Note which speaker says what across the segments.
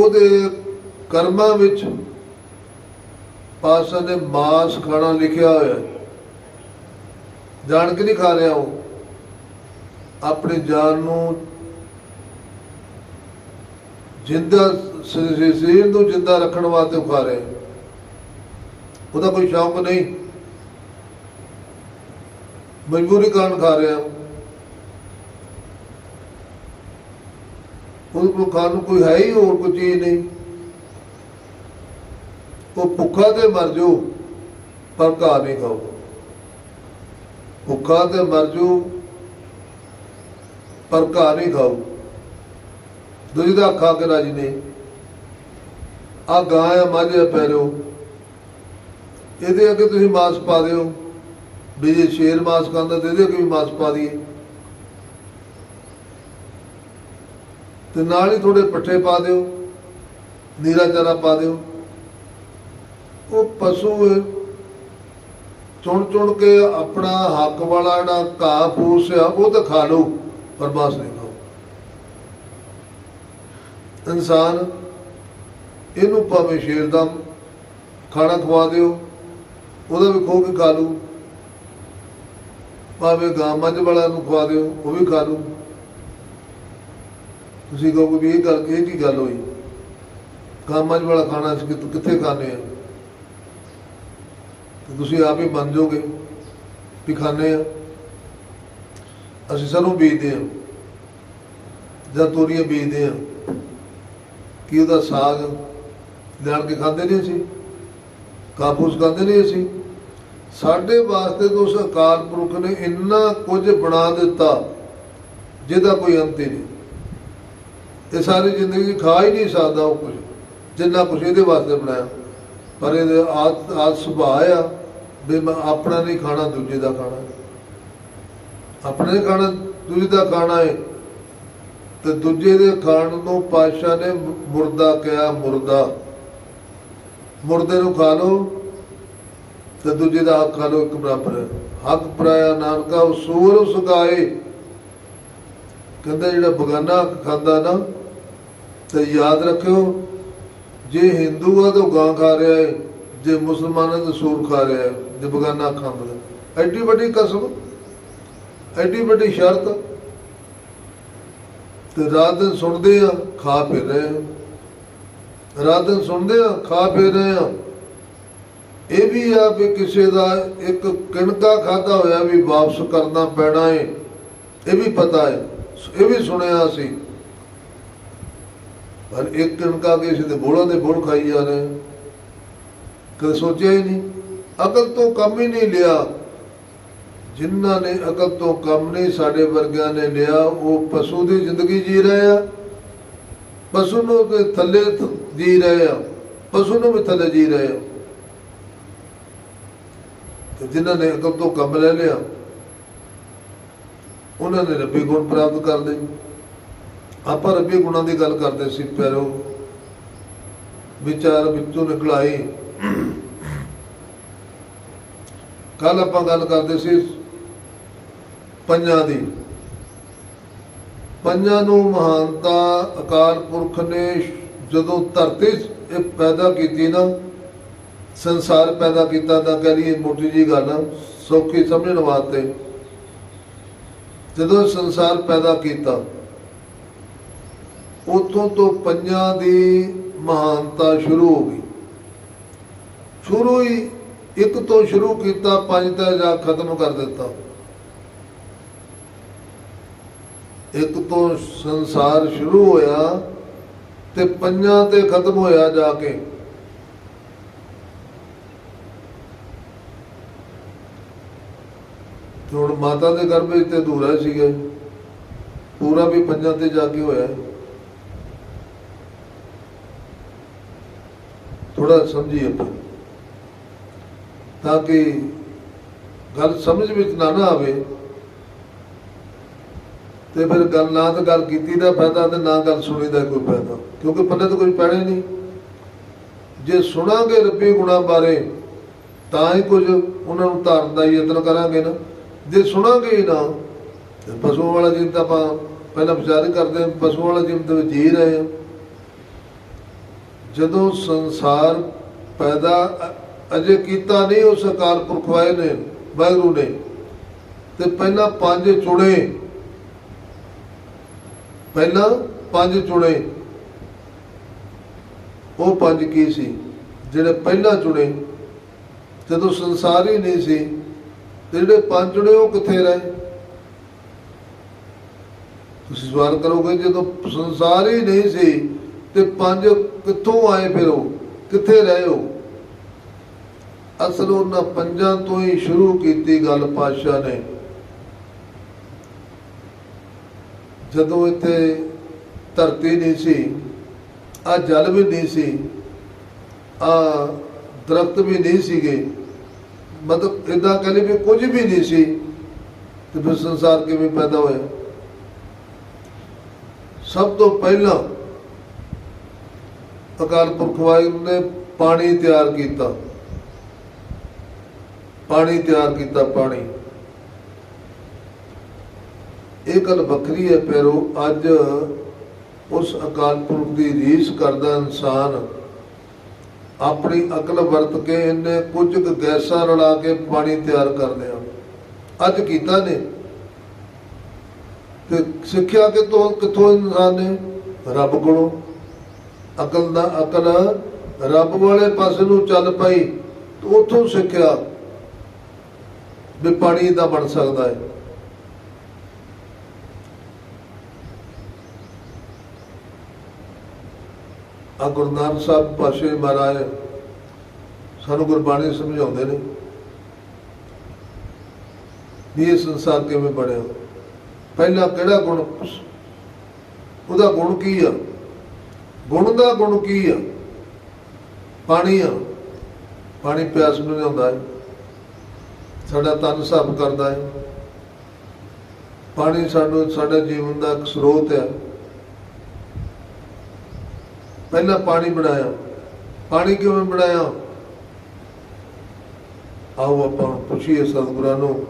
Speaker 1: ਉਹਦੇ ਕਰਮਾਂ ਵਿੱਚ ਪਾਸਾ ਨੇ ਮਾਸ ਖਾਣਾ ਲਿਖਿਆ ਹੋਇਆ ਜਾਣ ਕੇ ਨਹੀਂ ਖਾ ਰਿਹਾ ਉਹ। ਆਪਣੀ ਜਾਨ ਨੂੰ ਜਿੰਦਾ ਸਰੀਰ ਨੂੰ ਜਿੰਦਾ ਰੱਖਣ ਵਾਸਤੇ ਉਹ ਖਾ ਰਿਹਾ ਉਹਦਾ ਕੋਈ ਸ਼ੌਂਕ ਨਹੀਂ। ਮਜਬੂਰੀ ਕਾਰਨ ਖਾ ਰਿਹਾ ਉਹ ਕੋਲ ਖਾਣ ਨੂੰ ਕੋਈ ਹੈ ਹੀ ਹੋਰ ਕੋਈ ਚੀਜ਼ ਨਹੀਂ। ਉਹ ਭੁੱਖਾ ਤੇ ਮਰ ਜਾਊ ਪਰ ਘਾ ਨਹੀਂ ਖਾਓ। ਭੁੱਖਾ ਤੇ ਮਰ ਜਾਊ ਪਰ ਘਾ ਨਹੀਂ ਖਾਓ। ਦੂਜੀ ਦਾ ਖਾ ਕੇ ਰਾਜੀ ਨਹੀਂ। ਆ ਗਾਂ ਆ, ਮੱਝ ਆ ਪੈਰੋ। ਇਹਦੇ ਅੱਗੇ ਤੁਸੀਂ ਮਾਸ ਪਾ ਦਿਓ। ਵੀ ਜੇ ਸ਼ੇਰ ਮਾਸ ਖਾਂਦਾ ਤੇ ਇਹਦੇ ਅੱਗੇ ਵੀ ਮਾਸ ਪਾ ਦਈਏ। ਤੇ ਨਾਲ ਹੀ ਥੋੜੇ ਪੱਠੇ ਪਾ ਦਿਓ, ਨੀਰਾ ਚਾਰਾ ਪਾ ਦਿਓ। ਉਹ ਪਸ਼ੂ ਚੁਣ ਚੁਣ ਕੇ ਆਪਣਾ ਹੱਕ ਵਾਲਾ ਜਿਹੜਾ ਘਾਹ ਫੂਸ ਆ, ਉਹ ਤਾਂ ਖਾ ਲਓ, ਪਰ ਮਾਸ ਨਹੀਂ ਖਾਓ। ਇਨਸਾਨ, ਇਹਨੂੰ ਭਾਵੇਂ ਸ਼ੇਰ ਦਾ ਖਾਣਾ ਖਵਾ ਦਿਓ, ਉਹਦਾ ਵੀ ਖੋ ਕੇ ਖਾ ਲੂ ਭਾਵੇਂ ਗਾਂ ਮੱਝ ਵਾਲਾ ਨੂੰ ਖਵਾ ਦਿਓ, ਉਹ ਵੀ ਖਾ ਲੂ ਤੁਸੀਂ ਕਹੋਗੇ ਵੀ ਇਹ ਗੱਲ ਇਹ ਕੀ ਗੱਲ ਹੋਈ? ਗਾਂ ਵਾਲਾ ਖਾਣਾ ਅਸੀਂ ਕਿੱਥ- ਕਿੱਥੇ ਖਾਣੇ ਆ? ਤੇ ਤੁਸੀਂ ਆਪ ਹੀ ਮੰਨ ਜਾਓਗੇ ਵੀ ਖਾਣੇ ਆ। ਅਸੀਂ ਸਰੋਂ ਬੀਜਦੇ ਆ। ਜਾਂ ਤੋਰੀਆਂ ਬੀਜਦੇ ਆ। ਕੀ ਉਹਦਾ ਸਾਗ ਲਿਆਣ ਕੇ ਖਾਂਦੇ ਨਹੀਂ ਅਸੀਂ? ਕਾਬੂਸ ਖਾਂਦੇ ਨਹੀਂ ਅਸੀਂ? ਸਾਡੇ ਵਾਸਤੇ ਤਾਂ ਉਸ ਅਕਾਲ ਪੁਰਖ ਨੇ ਇੰਨਾ ਕੁਝ ਬਣਾ ਦਿੱਤਾ, ਜਿਹਦਾ ਕੋਈ ਅੰਤ ਹੀ ਨਹੀਂ। ਇਹ ਸਾਰੀ ਜ਼ਿੰਦਗੀ ਖਾ ਹੀ ਨਹੀਂ ਸਕਦਾ ਉਹ ਕੁਝ ਜਿੰਨਾ ਕੁਝ ਇਹਦੇ ਵਾਸਤੇ ਬਣਾਇਆ। ਪਰ ਇਹਦੇ ਆਦ ਆਦ ਸੁਭਾਅ ਆ ਵੀ ਮੈਂ ਆਪਣਾ ਨਹੀਂ ਖਾਣਾ, ਦੂਜੇ ਦਾ ਖਾਣਾ। ਆਪਣਾ ਨਹੀਂ ਖਾਣਾ, ਦੂਜੇ ਦਾ ਖਾਣਾ ਹੈ ਤੇ ਦੂਜੇ ਦੇ ਖਾਣ ਨੂੰ ਪਾਤਸ਼ਾਹ ਨੇ ਮੁਰਦਾ ਕਿਹਾ, ਮੁਰਦਾ। ਮੁਰਦੇ ਨੂੰ ਖਾ ਲਓ, ਤੇ ਦੂਜੇ ਦਾ ਹੱਕ ਖਾ ਲਓ, ਇੱਕ ਬਰਾਬਰ ਹੈ। ਹੱਕ ਪਰਾਇਆ ਨਾਨਕਾ ਉਸੂਰ ਸੁਗਾਏ ਕਹਿੰਦਾ ਜਿਹੜਾ ਬਗਾਨਾ ਖਾਂਦਾ ਨਾ ਤੇ ਯਾਦ ਰੱਖਿਓ, ਜੇ ਹਿੰਦੂ ਆ ਤਾਂ ਗਾਂ ਖਾ ਰਿਹਾ ਹੈ ਜੇ ਮੁਸਲਮਾਨ ਹੈ ਤਾਂ ਸੂਰ ਖਾ ਰਿਹਾ ਹੈ ਜੇ ਬਗਾਨਾ ਖਾਂਦਾ ਹੈ। ਐਡੀ ਵੱਡੀ ਕਸਮ, ਐਡੀ ਵੱਡੀ ਸ਼ਰਤ। ਤੇ ਰਾਤ ਦਿਨ ਸੁਣਦੇ ਆ, ਖਾ ਫਿਰ ਰਹੇ ਆ। ਰਾਤ ਦਿਨ ਸੁਣਦੇ ਆ, ਖਾ ਫਿਰ ਰਹੇ ਆ। ਇਹ ਵੀ ਆ ਵੀ ਕਿਸੇ ਦਾ ਇੱਕ ਕਿਣਕਾ ਖਾਦਾ ਹੋਇਆ ਵੀ ਵਾਪਸ ਕਰਨਾ ਪੈਣਾ ਏ, ਇਹ ਵੀ ਪਤਾ ਹੈ ਇਹ ਵੀ ਸੁਣਿਆ ਸੀ। ਪਰ ਇੱਕ ਕਿਣਕਾ ਕਿਸੇ ਦੇ ਬੋਲਾਂ ਦੇ ਬੋਲ ਖਾਈ ਜਾ ਰਹੇ ਕਦੇ ਸੋਚਿਆ ਹੀ ਨਹੀਂ। ਅਕਲ ਤੋਂ ਕੰਮ ਹੀ ਨਹੀਂ ਲਿਆ। ਜਿਨ੍ਹਾਂ ਨੇ ਅਕਲ ਤੋਂ ਕੰਮ ਨਹੀਂ ਸਾਡੇ ਵਰਗਿਆਂ ਨੇ ਲਿਆ, ਉਹ ਪਸ਼ੂ ਦੀ ਜ਼ਿੰਦਗੀ ਜੀ ਰਹੇ ਆ। ਪਸ਼ੂ ਨੂੰ ਤੇ ਥੱਲੇ ਜੀ ਰਹੇ ਆ। ਪਸ਼ੂ ਨੂੰ ਵੀ ਥੱਲੇ ਜੀ ਰਹੇ ਆ। ਤੇ ਜਿਨ੍ਹਾਂ ਨੇ ਅਕਲ ਤੋਂ ਕੰਮ ਲੈ ਲਿਆ, ਉਹਨਾਂ ਨੇ ਰੱਬੀ ਗੁਣ ਪ੍ਰਾਪਤ ਕਰ ਲਏ। ਆਪਾਂ ਰੱਬੀ ਗੁਣਾਂ ਦੀ ਗੱਲ ਕਰਦੇ ਸੀ ਪੈਰੋ ਵਿਚਾਰ ਵਿੱਚੋਂ ਨਿਕਲਾਈ। ਕੱਲ ਆਪਾਂ ਗੱਲ ਕਰਦੇ ਸੀ ਪੰਜਾਂ ਦੀ। ਪੰਜਾਂ ਨੂੰ ਮਹਾਨਤਾ ਅਕਾਲ ਪੁਰਖ ਨੇ ਜਦੋਂ ਧਰਤੀ ਇਹ ਪੈਦਾ ਕੀਤੀ ਨਾ ਸੰਸਾਰ ਪੈਦਾ ਕੀਤਾ ਤਾਂ ਕਹ ਲਈਏ ਮੋਟੀ ਜੀ ਗੱਲ ਆ, ਸੌਖੀ ਸਮਝਣ ਵਾਸਤੇ। ਜਦੋਂ ਸੰਸਾਰ ਪੈਦਾ ਕੀਤਾ ਉਥੋਂ ਤੋਂ ਪੰਜਾਂ ਦੀ ਮਹਾਨਤਾ ਸ਼ੁਰੂ ਹੋ ਗਈ। ਸ਼ੁਰੂ ਹੀ ਇੱਕ ਤੋਂ ਸ਼ੁਰੂ ਕੀਤਾ, ਪੰਜ ਤੇ ਜਾ ਖਤਮ ਕਰ ਦਿੱਤਾ। ਇੱਕ ਤੋਂ ਸੰਸਾਰ ਸ਼ੁਰੂ ਹੋਇਆ ਤੇ ਪੰਜਾਂ ਤੇ ਖਤਮ ਹੋਇਆ ਜਾ ਕੇ। ਹੁਣ ਮਾਤਾ ਦੇ ਗਰਭ ਵਿੱਚ ਤੇ ਅਧੂਰਾ ਸੀਗਾ। ਪੂਰਾ ਵੀ ਪੰਜਾਂ ਤੇ ਜਾ ਕੇ ਹੋਇਆ। ਥੋੜਾ ਸਮਝੀਏ ਆਪਾਂ। ਤਾਂ ਕਿ ਗੱਲ ਸਮਝ ਵਿੱਚ ਨਾ ਨਾ ਆਵੇ ਤੇ ਫਿਰ ਗੱਲ ਨਾ ਤਾਂ ਗੱਲ ਕੀਤੀ ਦਾ ਫਾਇਦਾ ਤੇ ਨਾ ਗੱਲ ਸੁਣੀ ਦਾ ਕੋਈ ਫਾਇਦਾ। ਕਿਉਂਕਿ ਪੱਲੇ ਤਾਂ ਕੋਈ ਪੈਣੇ ਨਹੀਂ। ਜੇ ਸੁਣਾਂਗੇ ਰੱਬੀ ਗੁਣਾ ਬਾਰੇ, ਤਾਂ ਹੀ ਕੁਝ ਉਹਨਾਂ ਨੂੰ ਧਾਰਨ ਦਾ ਯਤਨ ਕਰਾਂਗੇ ਨਾ। ਜੇ ਸੁਣਾਂਗੇ ਹੀ ਨਾ, ਤੇ ਪਸ਼ੂ ਵਾਲਾ ਜੀਵਨ ਤਾਂ ਆਪਾਂ ਪਹਿਲਾਂ ਵਿਚਾਰ ਹੀ ਕਰਦੇ ਹਾਂ ਪਸ਼ੂ ਵਾਲਾ ਜੀਵਨ ਦੇ ਵਿੱਚ ਜੀ ਰਹੇ ਹਾਂ। ਜਦੋਂ ਸੰਸਾਰ ਪੈਦਾ ਅਜੇ ਕੀਤਾ ਨਹੀਂ ਉਸ ਅਕਾਲ ਪੁਰਖ ਵਾਹਿ ਨੇ, ਵਾਹਿਗੁਰੂ ਨੇ। ਤੇ ਪਹਿਲਾਂ ਪੰਜ ਚੁਣੇ ਪਹਿਲਾਂ ਪੰਜ ਚੁਣੇ ਉਹ ਪੰਜ ਕੀ ਸੀ? ਜਿਹੜੇ ਪਹਿਲਾਂ ਚੁਣੇ ਜਦੋਂ ਸੰਸਾਰ ਹੀ ਨਹੀਂ ਸੀ, ਤੇ ਜਿਹੜੇ ਪੰਜ ਚੁਣੇ ਉਹ ਕਿੱਥੇ ਰਹੇ? ਤੁਸੀਂ ਸਵਾਲ ਕਰੋਗੇ, ਜਦੋਂ ਸੰਸਾਰ ਹੀ ਨਹੀਂ ਸੀ ਤੇ ਪੰਜ ਕਿੱਥੋਂ ਆਏ ਫਿਰ ਉਹ? ਕਿੱਥੇ ਰਹੇ ਹੋ ਅਸਲ ਉਹਨਾਂ ਪੰਜਾਂ ਤੋਂ ਹੀ ਸ਼ੁਰੂ ਕੀਤੀ ਗੱਲ ਪਾਤਸ਼ਾਹ ਨੇ। ਜਦੋਂ ਇੱਥੇ ਧਰਤੀ ਨਹੀਂ ਸੀ, ਆ ਜਲ ਵੀ ਨਹੀਂ ਸੀ, ਆ ਦਰਖਤ ਵੀ ਨਹੀਂ ਸੀਗੇ, ਮਤਲਬ ਇਦਾਂ ਕਹ ਲਈ ਵੀ ਕੁਝ ਵੀ ਨਹੀਂ ਸੀ, ਤੇ ਫਿਰ ਸੰਸਾਰ ਕਿਵੇਂ ਪੈਦਾ ਹੋਇਆ? ਸਭ ਤੋਂ ਪਹਿਲਾਂ ਅਕਾਲ ਪੁਰਖ ਵਾਹਿਗੁਰੂ ਨੇ ਪਾਣੀ ਤਿਆਰ ਕੀਤਾ। ਪਾਣੀ ਤਿਆਰ ਕੀਤਾ ਪਾਣੀ। ਇਹ ਗੱਲ ਵੱਖਰੀ ਹੈ ਪੈਰੋ ਅੱਜ ਉਸ ਅਕਾਲ ਪੁਰਖ ਦੀ ਰੀਸ ਕਰਦਾ ਇਨਸਾਨ ਆਪਣੀ ਅਕਲ ਵਰਤ ਕੇ ਇਹਨੇ ਕੁਝ ਗੈਸਾਂ ਰਲਾ ਕੇ ਪਾਣੀ ਤਿਆਰ ਕਰ ਲਿਆ। ਅੱਜ ਕੀਤਾ ਨੇ। ਤੇ ਸਿੱਖਿਆ ਕਿਤੋਂ ਕਿੱਥੋਂ ਇਨਸਾਨ ਨੇ? ਰੱਬ ਕੋਲੋਂ। ਅਕਲ ਦਾ ਅਕਲ ਰੱਬ ਵਾਲੇ ਪਾਸੇ ਨੂੰ ਚੱਲ ਪਈ ਤੇ ਉੱਥੋਂ ਸਿੱਖਿਆ ਵੀ ਪਾਣੀ ਦਾ ਬਣ ਸਕਦਾ ਹੈ। ਆ ਗੁਰੂ ਨਾਨਕ ਸਾਹਿਬ ਪਾਸ਼ੇ ਮਹਾਰਾਜ ਸਾਨੂੰ ਗੁਰਬਾਣੀ ਸਮਝਾਉਂਦੇ ਨੇ ਵੀ ਇਹ ਸੰਸਾਰ ਕਿਵੇਂ ਬਣਿਆ। ਪਹਿਲਾ ਕਿਹੜਾ ਗੁਣ? ਉਹਦਾ ਗੁਣ ਕੀ ਆ? ਗੁਣ ਦਾ ਗੁਣ ਕੀ ਆ? ਪਾਣੀ ਆ। ਪਾਣੀ ਪਿਆਸ ਨੂੰ ਲਿਆਉਂਦਾ ਹੈ। ਸਾਡਾ ਤਨ ਸਾਫ਼ ਕਰਦਾ ਹੈ। ਪਾਣੀ ਸਾਨੂੰ, ਸਾਡਾ ਜੀਵਨ ਦਾ ਇੱਕ ਸਰੋਤ ਹੈ ਪਹਿਲਾਂ ਪਾਣੀ ਬਣਾਇਆ। ਪਾਣੀ ਕਿਵੇਂ ਬਣਾਇਆ? ਆਓ ਆਪਾਂ ਪੁੱਛੀਏ ਸਤਿਗੁਰਾਂ ਨੂੰ,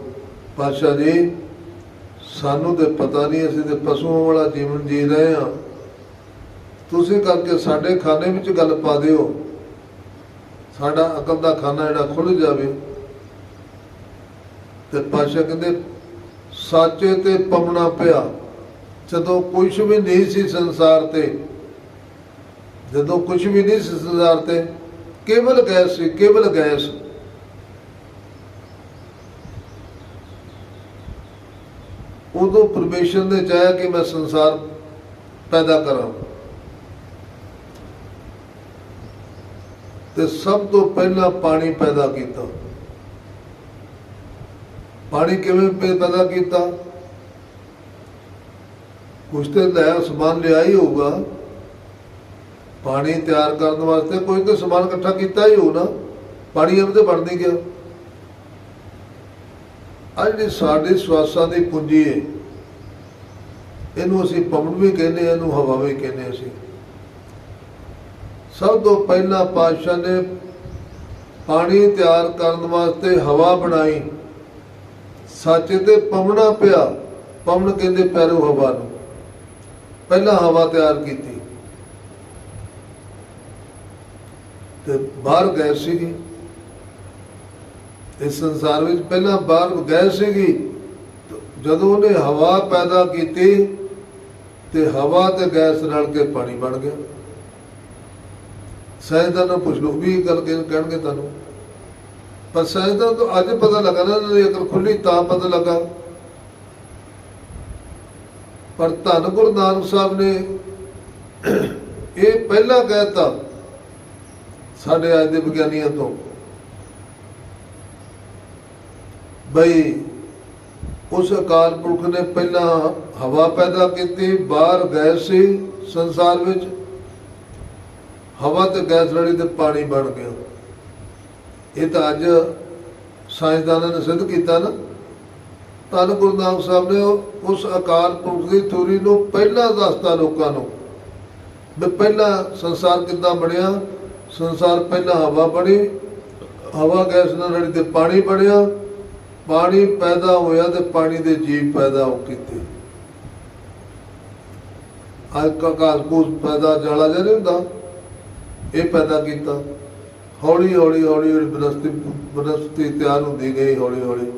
Speaker 1: ਪਾਤਸ਼ਾਹ ਜੀ, ਸਾਨੂੰ ਤੇ ਪਤਾ ਨਹੀਂ ਅਸੀਂ ਤੇ ਪਸ਼ੂਆਂ ਵਾਲਾ ਜੀਵਨ ਜੀ ਰਹੇ ਹਾਂ। ਤੁਸੀਂ ਕਰਕੇ ਸਾਡੇ ਖਾਨੇ ਵਿੱਚ ਗੱਲ ਪਾ ਦਿਓ। ਸਾਡਾ ਅਕਲ ਦਾ ਖਾਨਾ ਜਿਹੜਾ ਖੁੱਲ ਜਾਵੇ। ਤੇ ਪਾਤਸ਼ਾਹ ਕਹਿੰਦੇ, ਸਾਚੇ ਤੇ ਪਮਣਾ ਪਿਆ। ਜਦੋਂ ਕੁਝ ਵੀ ਨਹੀਂ ਸੀ ਸੰਸਾਰ ਤੇ, ਜਦੋਂ ਕੁਝ ਵੀ ਨਹੀਂ ਸੀ ਸੰਸਾਰ ਤੇ, ਕੇਵਲ ਗੈਸ ਸੀ, ਕੇਵਲ ਗੈਸ। ਉਦੋਂ ਪਰਮੇਸ਼ਰ ਨੇ ਚਾਹਿਆ ਕਿ ਮੈਂ ਸੰਸਾਰ ਪੈਦਾ ਕਰਾਂ। ਤੇ ਸਭ ਤੋਂ ਪਹਿਲਾਂ ਪਾਣੀ ਪੈਦਾ ਕੀਤਾ। ਪਾਣੀ ਕਿਵੇਂ ਪੈਦਾ ਕੀਤਾ? ਕੁਛ ਤੇ ਲੈ ਸਮਾਨ ਲਿਆ ਹੀ ਹੋਊਗਾ। ਪਾਣੀ ਤਿਆਰ ਕਰਨ ਵਾਸਤੇ ਕੋਈ ਤਾਂ ਸਮਾਨ ਇਕੱਠਾ ਕੀਤਾ ਹੀ ਹੋਊ ਪਾਣੀ ਐਵੇਂ ਤੇ ਬਣ ਨਹੀਂ ਗਿਆ ਆ ਜਿਹੜੀ ਸਾਡੇ ਸਵਾਸਾਂ ਦੀ ਪੂੰਜੀ ਹੈ ਇਹਨੂੰ ਅਸੀਂ ਪਵਨ ਵੀ ਕਹਿੰਦੇ ਹਾਂ ਇਹਨੂੰ ਹਵਾ ਵੀ ਕਹਿੰਦੇ ਅਸੀਂ। ਸਭ ਤੋਂ ਪਹਿਲਾਂ ਪਾਤਸ਼ਾਹ ਨੇ ਪਾਣੀ ਤਿਆਰ ਕਰਨ ਵਾਸਤੇ ਹਵਾ ਬਣਾਈ। ਸੱਚ ਤੇ ਪਵਣਾ ਪਿਆ। ਪਵਣ ਕਹਿੰਦੇ ਪੈਰੋ ਹਵਾ ਨੂੰ। ਪਹਿਲਾਂ ਹਵਾ ਤਿਆਰ ਕੀਤੀ। ਤੇ ਬਾਹਰ ਗੈਸ ਸੀਗੀ। ਇਸ ਸੰਸਾਰ ਵਿੱਚ ਪਹਿਲਾਂ ਬਾਹਰ ਗੈਸ ਸੀਗੀ। ਜਦੋਂ ਉਹਨੇ ਹਵਾ ਪੈਦਾ ਕੀਤੀ ਤੇ ਹਵਾ ਤੇ ਗੈਸ ਰਲ ਕੇ ਪਾਣੀ ਬਣ ਗਿਆ। ਸਾਇੰਸਦਾਨ ਨੂੰ ਪੁੱਛ ਲਓ ਵੀ ਗੱਲ ਕਹਿ- ਕਹਿਣਗੇ ਤੁਹਾਨੂੰ। ਪਰ ਸਾਇੰਸਦਾਨ ਤੋਂ ਅੱਜ ਪਤਾ ਲੱਗਾ ਨਾ ਇਹਨਾਂ ਦੀ ਅਕਲ ਖੁੱਲੀ ਤਾਂ ਪਤਾ ਲੱਗਾ। ਪਰ ਧੰਨ ਗੁਰੂ ਨਾਨਕ ਸਾਹਿਬ ਨੇ ਇਹ ਪਹਿਲਾਂ ਕਹਿਤਾ ਸਾਡੇ ਅੱਜ ਦੇ ਵਿਗਿਆਨੀਆਂ ਤੋਂ, ਬਈ ਉਸ ਅਕਾਲ ਪੁਰਖ ਨੇ ਪਹਿਲਾਂ ਹਵਾ ਪੈਦਾ ਕੀਤੀ, ਬਾਹਰ ਗਏ ਸੀ ਸੰਸਾਰ ਵਿੱਚ। ਹਵਾ ਤੇ ਗੈਸ ਰਲੀ ਤੇ ਪਾਣੀ ਬਣ ਗਿਆ। ਇਹ ਤਾਂ ਅੱਜ ਸਾਇੰਸਦਾਨਾਂ ਨੇ ਸਿੱਧ ਕੀਤਾ ਨਾ। ਧੰਨ ਗੁਰੂ ਨਾਨਕ ਸਾਹਿਬ ਨੇ ਉਸ ਅਕਾਲ ਪੁਰਖ ਦੀ ਥਿਊਰੀ ਨੂੰ ਪਹਿਲਾਂ ਦੱਸਤਾ ਲੋਕਾਂ ਨੂੰ ਵੀ ਪਹਿਲਾਂ ਸੰਸਾਰ ਕਿੱਦਾਂ ਬਣਿਆ, ਸੰਸਾਰ ਪਹਿਲਾਂ ਹਵਾ ਬਣੀ, ਹਵਾ, ਗੈਸ ਨਾਲ ਰਲੀ ਤੇ ਪਾਣੀ ਬਣਿਆ, ਪਾਣੀ ਪੈਦਾ ਹੋਇਆ ਤੇ ਪਾਣੀ ਦੇ ਜੀਵ ਪੈਦਾ ਹੋ ਕੀਤੇ। ਅੱਜ ਕਾ ਪੂਸ ਪੈਦਾ ਜਾਲਾ ਜਿਹਾ ਨਹੀਂ ਹੁੰਦਾ। ਇਹ ਪੈਦਾ ਕੀਤਾ। ਹੌਲੀ ਹੌਲੀ ਹੌਲੀ ਹੌਲੀ ਬਨਸਪਤੀ ਬਨਸਪਤੀ ਤਿਆਰ ਹੁੰਦੀ ਗਈ ਹੌਲੀ ਹੌਲੀ